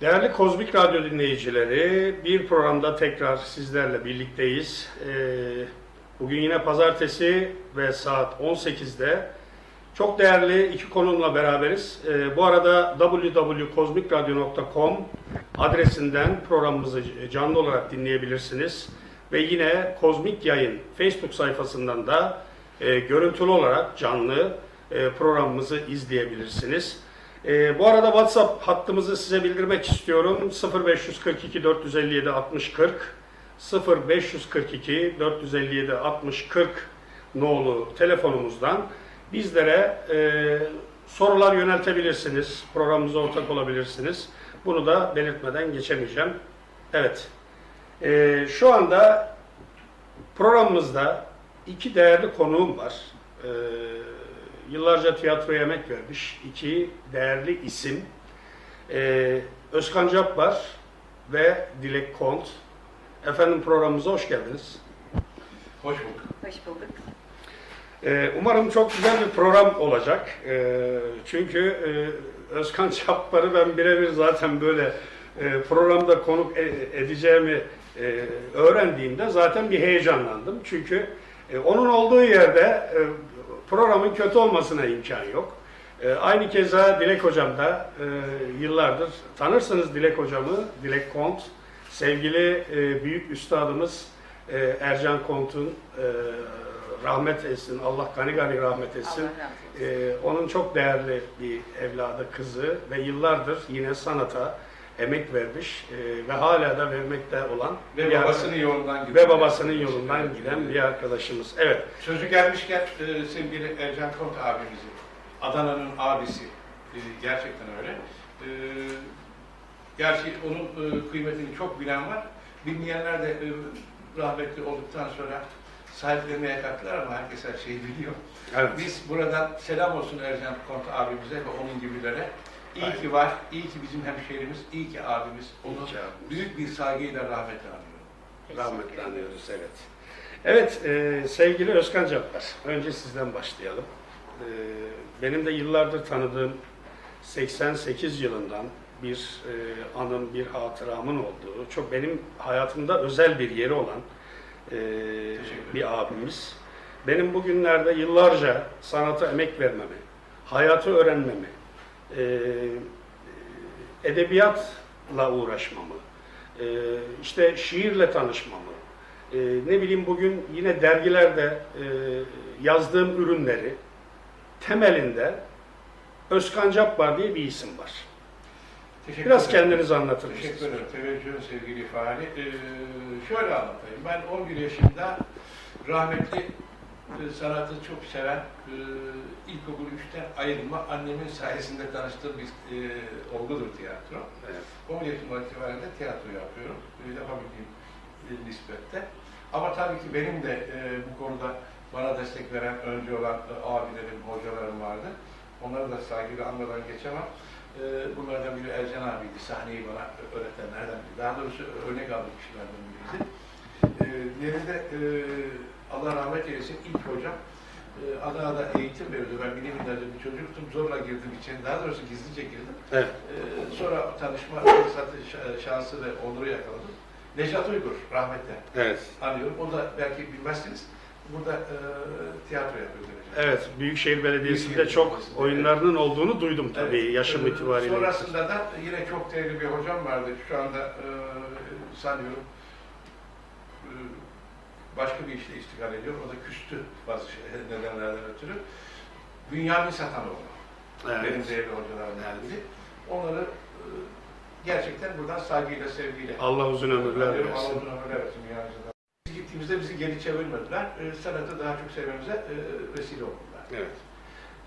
Değerli Kozmik Radyo dinleyicileri, bir programda tekrar sizlerle birlikteyiz. Ee, Bugün yine pazartesi ve saat 18'de çok değerli iki konumla beraberiz. Ee, Bu arada www.kozmikradyo.com adresinden programımızı canlı olarak dinleyebilirsiniz. Ve yine Kozmik Yayın Facebook sayfasından da e, görüntülü olarak canlı e, programımızı izleyebilirsiniz. E, bu arada WhatsApp hattımızı size bildirmek istiyorum. 0542 457 60 40 0542 457 60 40 nolu telefonumuzdan bizlere e, sorular yöneltebilirsiniz. Programımıza ortak olabilirsiniz. Bunu da belirtmeden geçemeyeceğim. Evet. E, şu anda programımızda iki değerli konuğum var. E, yıllarca tiyatroya emek vermiş iki değerli isim. E, Özkan Cabbar ve Dilek Kont. Efendim programımıza hoş geldiniz. Hoş bulduk. Hoş bulduk. Ee, umarım çok güzel bir program olacak. Ee, çünkü e, Özkan Çappar'ı ben birebir zaten böyle e, programda konuk e- edeceğimi e, öğrendiğimde zaten bir heyecanlandım. Çünkü e, onun olduğu yerde e, programın kötü olmasına imkan yok. E, aynı keza Dilek Hocam da e, yıllardır tanırsınız Dilek Hocamı, Dilek Kont. Sevgili e, büyük üstadımız e, Ercan Kont'un e, rahmet etsin, Allah gani gani rahmet etsin. Allah olsun. Ee, onun çok değerli bir evladı, kızı ve yıllardır yine sanata emek vermiş e, ve hala da vermekte olan Ve bir babasının yolundan gidiyor. ve babasının yolundan giden bir arkadaşımız. Evet, Sözü gelmişken e, sevgili Ercan Kont abimizin, Adana'nın abisi, e, gerçekten öyle. E, gerçi onun e, kıymetini çok bilen var. Bilmeyenler de e, rahmetli olduktan sonra sahiplenmeye kalktılar ama herkes her şeyi biliyor. evet. Biz buradan selam olsun Ercan Kont abimize ve onun gibilere. İyi ki var, iyi ki bizim hemşehrimiz, iyi ki abimiz. Onu İyi ki abimiz. büyük bir saygıyla rahmetle anıyorum. Rahmetli anıyoruz, evet. Evet, e, sevgili Özkan Cabbar, önce sizden başlayalım. E, benim de yıllardır tanıdığım 88 yılından bir e, anım, bir hatıramın olduğu, çok benim hayatımda özel bir yeri olan e, bir abimiz. Benim bugünlerde yıllarca sanata emek vermemi, hayatı öğrenmemi, e, edebiyatla uğraşmamı, e, işte şiirle tanışmamı, e, ne bileyim bugün yine dergilerde e, yazdığım ürünleri temelinde Özkan Cabbar diye bir isim var. Teşekkür Biraz ederim. kendinizi anlatır Teşekkür mısınız? ederim. Teveccühün sevgili Fahri. Ee, şöyle anlatayım. Ben 11 yaşında rahmetli sanatı çok seven, e, ilkokul 3'ten ayrılma annemin sayesinde tanıştığım bir e, olgudur tiyatro. Evet. 10 yaşından itibaren de tiyatro yapıyorum. Yapabildiğim e, nispette. Ama tabii ki benim de e, bu konuda bana destek veren, önce olan e, abilerim, hocalarım vardı. Onları da saygıyla anmadan geçemem. E, bunlardan biri Ercan abiydi. Sahneyi bana öğretenlerden biri. Daha doğrusu örnek aldığım kişilerden biriydi. E, diğeri de e, Allah rahmet eylesin ilk hocam. E, Adana'da eğitim veriyordu. Ben bilimlerde bir çocuktum. Zorla girdim içeri. Daha doğrusu gizlice girdim. Evet. Ee, sonra tanışma fırsatı, şansı ve onuru yakaladım. Nejat Uygur rahmetli Evet. anıyorum. Onu da belki bilmezsiniz. Burada e, tiyatro yapıyor Nejat. Evet, Büyükşehir Belediyesi'nde Büyükşehir çok Belediyesi'nde, oyunlarının olduğunu duydum tabii Evet. yaşım Ee, itibariyle. Sonrasında da yine çok değerli bir hocam vardı. Şu anda e, sanıyorum e, başka bir işle iştigal ediyor. O da küstü bazı şey, nedenlerden ötürü. Bünyamin Satanoğlu. Evet. Benim değerli hocalarımdan biri. Onları e, gerçekten buradan saygıyla, sevgiyle Allah uzun ömürler versin. Allah uzun ömürler versin dünyamızda. Biz gittiğimizde bizi geri çevirmediler. E, sanatı daha çok sevmemize e, vesile oldular. Evet.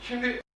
Şimdi